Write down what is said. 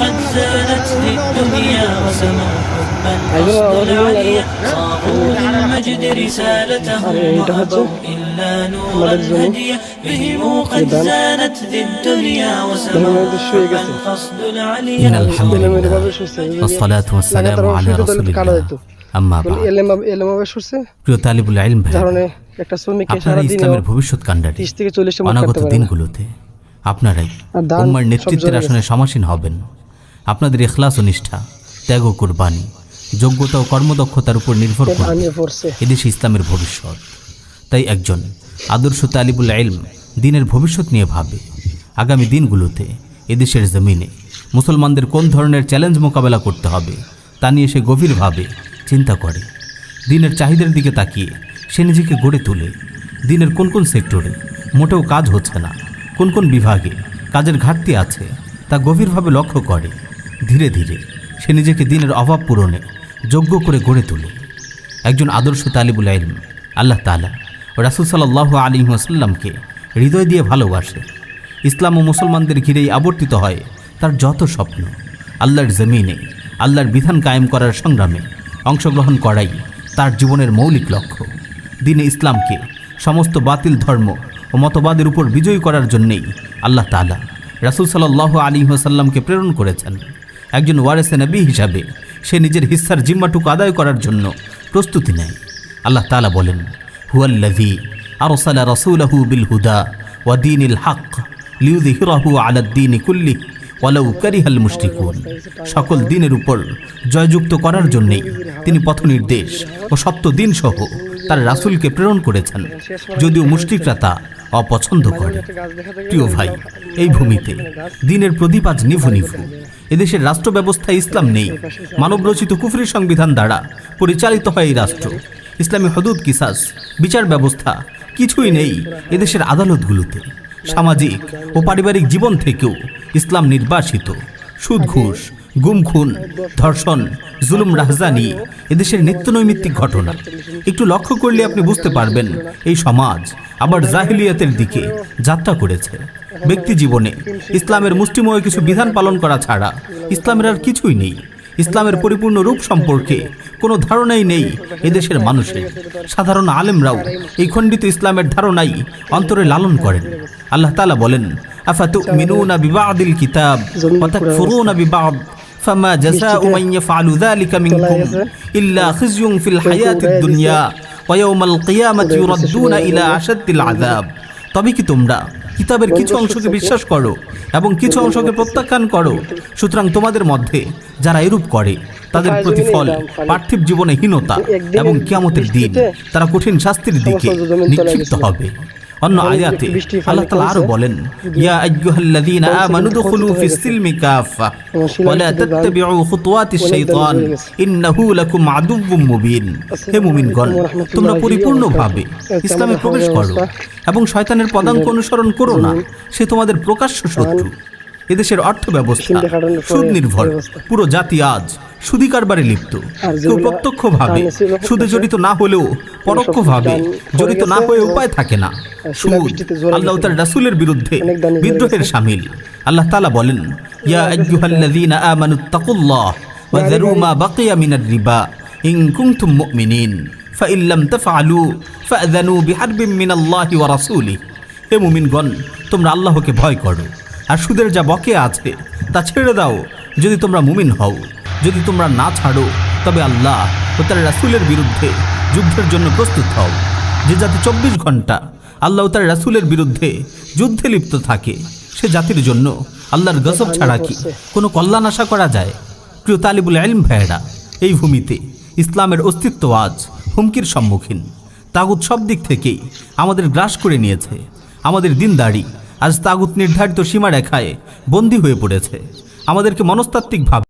قد زانت للدنيا وسموا حبا قصد العليا صاغوا للمجد رسالتهم وأبوا إلا نورا هديا بهم قد زانت للدنيا وسموا حبا قصد إن العليا الحمد لله والصلاة والسلام على رسول الله আম্মা বাদ। এলেমাবে সরছে প্রিয় তালিবুল ইলম ভাই কারণে একটা শ্রমিককে আপনারা সারাদিন ইসলামের ভবিষ্যৎ কাণ্ডারি তিরিশ থেকে চল্লিশটা মুখ অনাগত কাটতে পারে না। দিনগুলোতে আপনারাই উম্মার নেতৃত্বের আসনে সমাসীন হবেন। আপনাদের এখলাস ও নিষ্ঠা ত্যাগ ও কুরবানি যোগ্যতা ও কর্মদক্ষতার উপর নির্ভর করে এদেশে ইসলামের ভবিষ্যৎ। তাই একজন আদর্শ তালিবুল ইলম দিনের ভবিষ্যৎ নিয়ে ভাবে। আগামী দিনগুলোতে এদেশের জমিনে মুসলমানদের কোন ধরনের চ্যালেঞ্জ মোকাবেলা করতে হবে তা নিয়ে সে গভীরভাবে চিন্তা করে। দিনের চাহিদার দিকে তাকিয়ে সে নিজেকে গড়ে তোলে। দিনের কোন কোন সেক্টরে মোটেও কাজ হচ্ছে না। কোন কোন বিভাগে কাজের ঘাটতি আছে তা গভীরভাবে লক্ষ্য করে। ধীরে ধীরে সে নিজেকে দিনের অভাব পূরণে যোগ্য করে গড়ে তোলে। একজন আদর্শ তালিবুল ইলম আল্লাহ তালা ও রাসুল সাল্লাহ আলী ওয়াসাল্লামকে হৃদয় দিয়ে ভালোবাসে। ইসলাম ও মুসলমানদের ঘিরেই আবর্তিত হয় তার যত স্বপ্ন। আল্লাহর জমিনে আল্লাহর বিধান কায়েম করার সংগ্রামে অংশগ্রহণ করাই তার জীবনের মৌলিক লক্ষ্য। দিনে ইসলামকে সমস্ত বাতিল ধর্ম ও মতবাদের উপর বিজয়ী করার জন্যেই আল্লাহ তালা রাসুল সাল্লাহ আলী ওয়াসাল্লামকে প্রেরণ করেছেন। একজন ওয়ারেসে নবী হিসাবে সে নিজের হিস্সার জিম্মাটুকু আদায় করার জন্য প্রস্তুতি নেয়। আল্লাহ তালা বলেন হুয়াল্লাভি আরসালা রসুলাহু বিল হুদা ওয়াদিনিল হক লিউদিহিরাহু আলাদ্দিন কুল্লি ওয়ালাউ কারিহাল মুশরিকুন। সকল দিনের উপর জয়যুক্ত করার জন্যেই তিনি পথনির্দেশ ও সত্য দিন সহ তার রাসূলকে প্রেরণ করেছেন। যদিও মুশরিকরা তা অপছন্দ করে। প্রিয় ভাই, এই ভূমিতে দিনের প্রদীপ আজ নিভু নিভু। এদেশের রাষ্ট্র ব্যবস্থায় ইসলাম নেই। মানবরচিত কুফরি সংবিধান দ্বারা পরিচালিত হয় এই রাষ্ট্র। ইসলামী হদুদ, কিসাস, বিচার ব্যবস্থা কিছুই নেই এদেশের আদালতগুলোতে। সামাজিক ও পারিবারিক জীবন থেকেও ইসলাম নির্বাসিত। সুদ, ঘুষ গুম খুন ধর্ষণ, জুলুম রাহজানি, এদেশের নিত্যনৈমিত্তিক ঘটনা। একটু লক্ষ্য করলে আপনি বুঝতে পারবেন, এই সমাজ আবার জাহিলিয়াতের দিকে যাত্রা করেছে। ব্যক্তি জীবনে ইসলামের মুষ্টিময় কিছু বিধান পালন করা ছাড়া ইসলামের আর কিছুই নেই। ইসলামের পরিপূর্ণ রূপ সম্পর্কে কোনো ধারণাই নেই এদেশের মানুষের। সাধারণ আলেমরাও এই খণ্ডিত ইসলামের ধারণাই অন্তরে লালন করেন। আল্লাহ তালা বলেন আফাতু মিনুনা বিবাদিল কিতাব ওয়া তাকফুরুনা বিবাদ? জাযাউ মান ইয়াফআলু যালিকা মিনকুম ইল্লা খিজয়ুন ফিল হায়াতিদ দুনিয়া ওয়া ইয়াওমাল কিয়ামাতি ইউরাদ্দুনা ইলা আশাদ্দিল আযাব তবে কি তোমরা? কিতাবের কিছু অংশকে বিশ্বাস করো? এবং কিছু অংশকে প্রত্যাখ্যান করো? সুতরাং তোমাদের মধ্যে যারা এরূপ করে তাদের প্রতিফল পার্থিব জীবনে হীনতা এবং কিয়ামতের দিন তারা কঠিন শাস্তির দিকে নিক্ষিপ্ত হবে। অন্য আয়াতে আল্লাহ তাআলা আরও বলেন ইয়া আইয়ুহাল্লাযীনা আমানু দুখুলু ফিস সিলমি কাফা ওয়া লা তাত্তাবিউ খুতুওয়াতিশ শাইতান। ইন্নাহু লাকুম আদুউম মুবিন। হে মুমিনগণ তোমরা পরিপূর্ণভাবে ইসলামে প্রবেশ করো এবং শয়তানের পদাঙ্ক অনুসরণ করো না। সে তোমাদের প্রকাশ্য শত্রু। এদেশের অর্থ ব্যবস্থা সুদ নির্ভর। পুরো জাতি আজ সুদি কারবারে লিপ্ত কেউ প্রত্যক্ষভাবে সুদে জড়িত না হলেও পরোক্ষভাবে জড়িত না হয়ে উপায় থাকে না। সুদ আল্লাহ তার রাসূলের বিরুদ্ধে বিদ্রোহের শামিল আল্লাহ তাআলা বলেন ইয়া আইয়ুহাল্লাযীনা আমানুত্তাকুল্লাহ ওয়া যারু মা বাকিয়া মিনার রিবা ইন কুনতুম মুমিনিন। তাফআলু ফাআযানু বিহারবিন মিনাল্লাহি ওয়া রাসূলিহি। হে মুমিনগণ তোমরা আল্লাহকে ভয় করো। আর সুদের যা বকে আছে তা ছেড়ে দাও। যদি তোমরা মুমিন হও যদি তোমরা না ছাড়ো, তবে আল্লাহ ও তার রাসুলের বিরুদ্ধে যুদ্ধের জন্য প্রস্তুত হও। যে জাতি চব্বিশ ঘণ্টা আল্লাহ ও তার রাসুলের বিরুদ্ধে যুদ্ধে লিপ্ত থাকে, সে জাতির জন্য আল্লাহর গজব ছাড়া কি কোনো কল্যাণ আশা করা যায়? প্রিয় তালিবুল আলিম ভাইয়েরা, এই ভূমিতে ইসলামের অস্তিত্ব আজ হুমকির সম্মুখীন। তাগুত সব দিক থেকেই আমাদের গ্রাস করে নিয়েছে। আমাদের দিনদাড়ি আজ তাগুত নির্ধারিত সীমারেখায় বন্দী হয়ে পড়েছে। আমাদেরকে মনস্তাত্ত্বিকভাবে